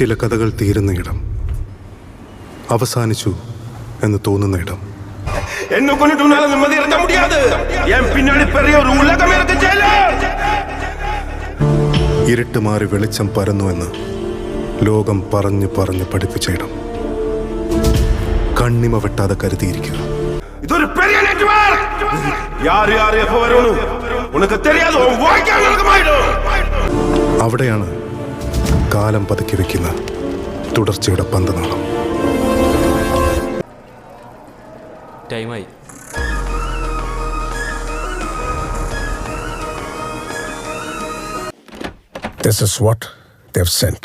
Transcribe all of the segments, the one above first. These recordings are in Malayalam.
ചില കഥകൾ തീരുന്ന ഇടം അവസാനിച്ചു എന്ന് തോന്നുന്ന ഇടം என்ன கொண்டுட்டு உன்னால நிம்மதி இருக்க முடியாது என் பின்னாடி பெரிய ஒரு உலகம் இருக்கு ஜெயிலர் ഇരുട്ട് മാറി വെളിച്ചം പരന്നുവെന്ന് ലോകം പറഞ്ഞു പറഞ്ഞു പഠിപ്പിച്ച ഇടം കണ്ണിമ വെട്ടാതെ കരുതിയിരിക്കുക இது ஒரு பெரிய நெட்வொர்க் யார் யார் எப்ப வரணும் உனக்கு தெரியாது உன் வாழ்க்கை நரகமாயிடும் അവിടെയാണ് കാലം പതുക്കി വെക്കുന്ന തുടർച്ചയുടെ പന്തനാളം ടൈമായി This is what they've sent.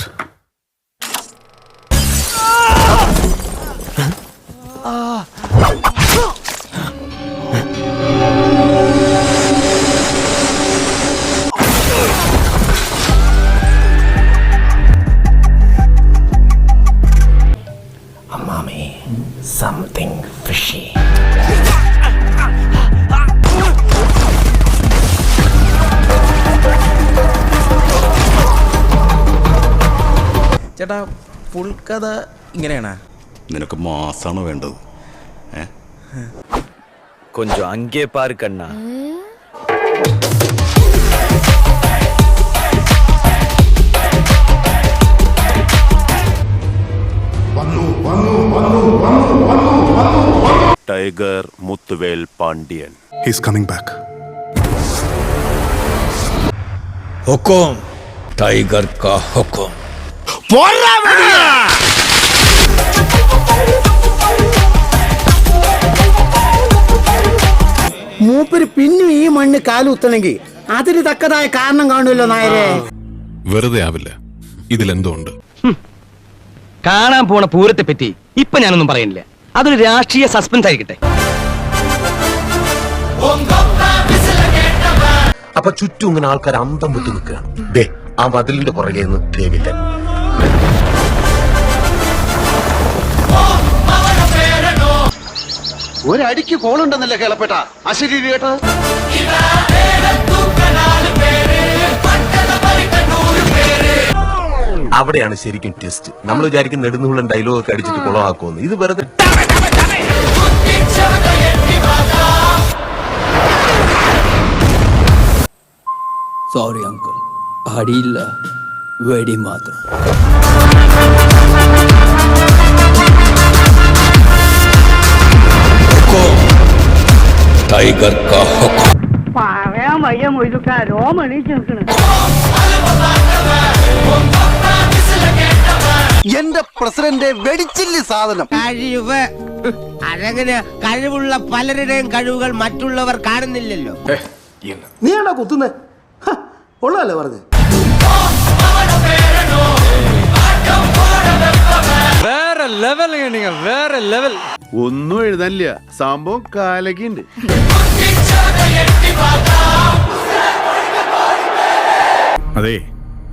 something fishy. ചേട്ടാ ഫുൾ കഥ ഇങ്ങനെയാണോ? നിനക്ക് മാസാണ് വേണ്ടത്? ഏ? കൊഞ്ചു അങ്കേ പാർ കണ്ണ. Tiger Muthuvel Pandian. His coming back ഹുക്കും. ടൈഗർ കാ ഹുക്കും മൂപ്പര് പിന്നും ഈ മണ്ണ് കാലുത്തണമെങ്കിൽ അതിന് തക്കതായ കാരണം കാണുമല്ലോ നായരെ. വെറുതെ ആവില്ല. ഇതിലെന്തോ ഉണ്ട്. കാണാൻ പോണ പൂരത്തെ പറ്റി ഇപ്പൊ ഞാനൊന്നും പറയുന്നില്ല അതൊരു രാഷ്ട്രീയ സസ്പെൻസ് ആയിരിക്കട്ടെ അപ്പൊ ചുറ്റും ഇങ്ങനെ ആൾക്കാർ അന്തം വിട്ടു നിൽക്കുകയാണ്. ദേ ആ മതിലിന്റെ പുറകെ നിന്ന് ദേവില്ല ഒരടിക്ക് കോളുണ്ടെന്നല്ലേ കേളപ്പെട്ട? അശരീരി കേട്ടത് അവിടെയാണ് ശരിക്കും ടെസ്റ്റ് നമ്മൾ വിചാരിക്കും നെടുന്നുള്ളൻ ഡയലോഗ് ഒക്കെ അടിച്ചിട്ട് കുളമാക്കുമെന്ന്. ഇത് വെറുതെ സോറി അങ്കിൾ അടിയില്ല. വെടി മാത്രം. ടൈഗർ കാ മൊയ്തുക്കാരോ മണി വയ്യ ചേർക്കണ എന്റെ പ്രസിഡന്റ് വെടിച്ചില്ല സാധനം. കഴിവ്. അതങ്ങനെ കഴിവുള്ള പലരുടെയും കഴിവുകൾ മറ്റുള്ളവർ കാണുന്നില്ലല്ലോ. നീയാണോ കുത്തുന്നേ? ഉള്ളതല്ലേ പറഞ്ഞു. ലെവൽ ഒന്നും എഴുതല്ല സംഭവം കാലക്കുണ്ട്. അതെ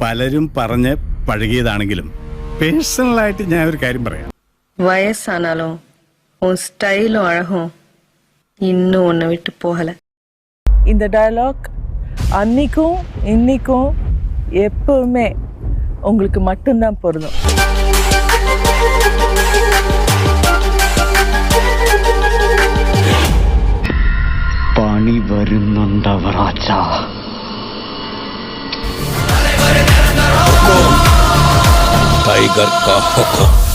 പലരും പറഞ്ഞ് പഴകിയതാണെങ്കിലും പേഴ്സണലായിട്ട് ഞാൻ ഒരു കാര്യം പറയാം வயசானாலும் உன் ஸ்டைலும் அழகும் இன்னும் உன்னை விட்டு போகல இந்த டயலாக் அன்னைக்கும் இன்னைக்கும் எப்பவுமே உங்களுக்கு மட்டும்தான் பொருந்தும் പണി വരുന്നുണ്ടവറാച്ച टाइगर का हुकुम